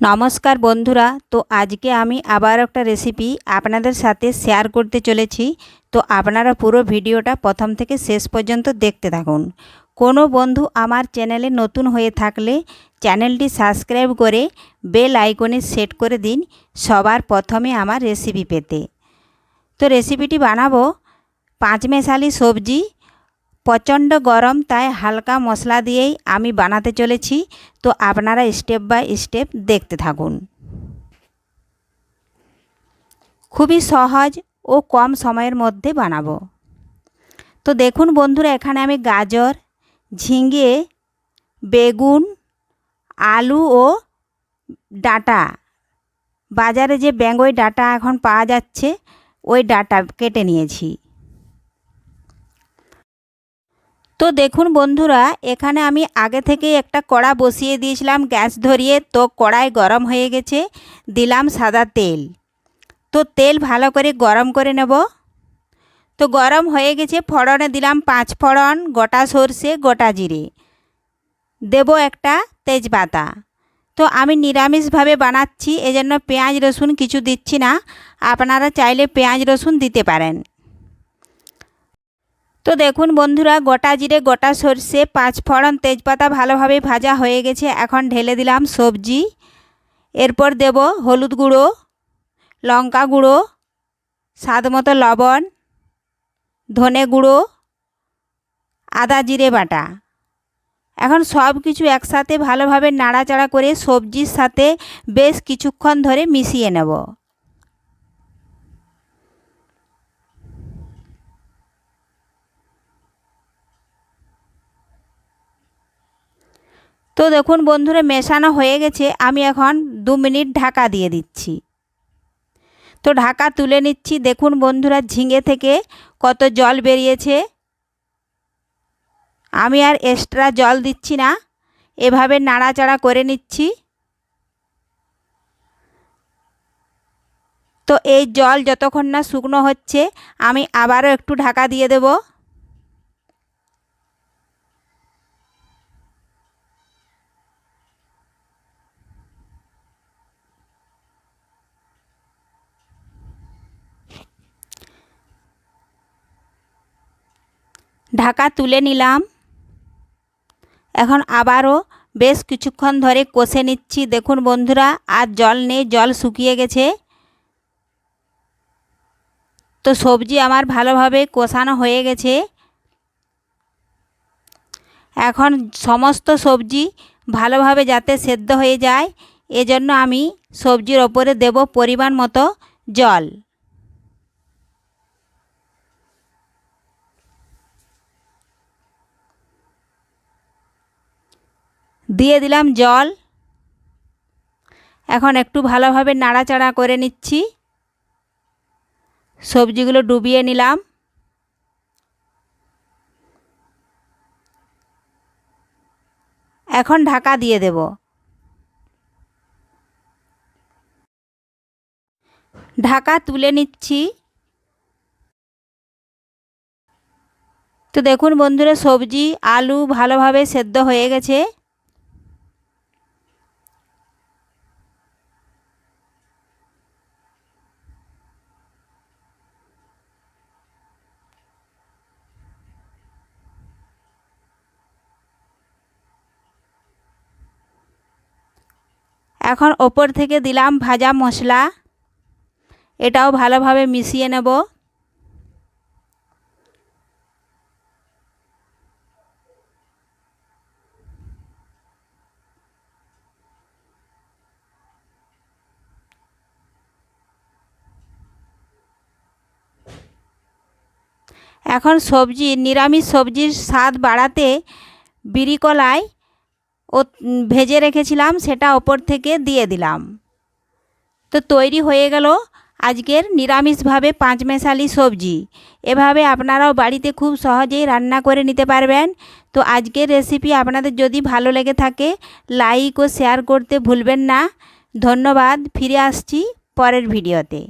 নমস্কার বন্ধুরা, তো আজকে আমি আবার একটা রেসিপি আপনাদের সাথে শেয়ার করতে চলেছি। তো আপনারা পুরো ভিডিওটা প্রথম থেকে শেষ পর্যন্ত দেখতে থাকুন। কোনো বন্ধু আমার চ্যানেলে নতুন হয়ে থাকলে চ্যানেলটি সাবস্ক্রাইব করে বেল আইকনে সেট করে দিন সবার প্রথমে আমার রেসিপি পেতে। তো রেসিপিটি বানাবো। পাঁচমেশালি সবজি প্রচণ্ড গরম, তাই হালকা মশলা দিয়েই আমি বানাতে চলেছি। তো আপনারা স্টেপ বাই স্টেপ দেখতে থাকুন। খুবই সহজ ও কম সময়ের মধ্যে বানাবো। তো দেখুন বন্ধুরা, এখানে আমি গাজর, ঝিঙে, বেগুন, আলু ও ডাটা। বাজারে যে ব্যাঙ্গই ডাটা এখন পাওয়া যাচ্ছে, ওই ডাটা কেটে নিয়েছি। তো দেখুন বন্ধুরা, এখানে আমি আগে থেকে একটা কড়া বসিয়ে দিয়েছিলাম গ্যাস ধরিয়ে। তো কড়াই গরম হয়ে গেছে, দিলাম সাদা তেল। তো তেল ভালো করে গরম করে নেব। তো গরম হয়ে গেছে, ফড়নে দিলাম পাঁচ ফড়ন, গোটা সর্ষে, গোটা জিরে। দেব একটা তেজপাতা। তো আমি নিরামিষভাবে বানাচ্ছি, এজন্য পেঁয়াজ রসুন কিছু দিচ্ছি না। আপনারা চাইলে পেঁয়াজ রসুন দিতে পারেন। তো দেখুন বন্ধুরা, গোটা জিরে, গোটা সর্ষে, পাঁচ ফড়ন তেজপাতা ভালোভাবে ভাজা হয়ে গেছে। এখন ঢেলে দিলাম সবজি। এরপর দেব হলুদ গুঁড়ো, লঙ্কা গুঁড়ো, স্বাদ মতো লবণ, ধনে গুঁড়ো, আদা জিরে বাটা। এখন সব কিছু একসাথে ভালোভাবে নাড়াচাড়া করে সবজির সাথে বেশ কিছুক্ষণ ধরে মিশিয়ে নেব। তো দেখুন বন্ধুরা, মেশানো হয়ে গেছে। আমি এখন দু মিনিট ঢাকা দিয়ে দিচ্ছি। তো ঢাকা তুলে নিচ্ছি। দেখুন বন্ধুরা, ঝিঙে থেকে কত জল বেরিয়েছে। আমি আর এক্সট্রা জল দিচ্ছি না। এভাবে নাড়াচাড়া করে নিচ্ছি। তো এই জল যতক্ষণ না শুকনো হচ্ছে, আমি আবারও একটু ঢাকা দিয়ে দেবো। ঢাকা তুলে নিলাম। এখন আবারও বেশ কিছুক্ষণ ধরে কষে নিচ্ছি। দেখুন বন্ধুরা, আর জল নেই, জল শুকিয়ে গেছে। তো সবজি আমার ভালোভাবে কষানো হয়ে গেছে। এখন সমস্ত সবজি ভালোভাবে যাতে সেদ্ধ হয়ে যায়, এজন্য আমি সবজির ওপরে দেব পরিমাণ মতো জল। দিয়ে দিলাম জল। এখন একটু ভালোভাবে নাড়াচাড়া করে নিচ্ছি। সবজিগুলো ডুবিয়ে নিলাম। এখন ঢাকা দিয়ে দেব। ঢাকা তুলে নিচ্ছি। তো দেখুন বন্ধুরা, সবজি, আলু ভালোভাবে সেদ্ধ হয়ে গেছে। এখন ওপর থেকে দিলাম ভাজা মশলা। এটাও ভালোভাবে মিশিয়ে নেব। এখন সবজি, নিরামিষ সবজির স্বাদ বাড়াতে বিড়ি কলায় ও ভেজে রেখেছিলাম, সেটা ওপর থেকে দিয়ে দিলাম। তো তৈরি হয়ে গেল আজকের নিরামিষভাবে পাঁচমেশালি সবজি। এভাবে আপনারাও বাড়িতে খুব সহজেই রান্না করে নিতে পারবেন। তো আজকের রেসিপি আপনাদের যদি ভালো লেগে থাকে, লাইক ও শেয়ার করতে ভুলবেন না। ধন্যবাদ, ফিরে আসছি পরের ভিডিওতে।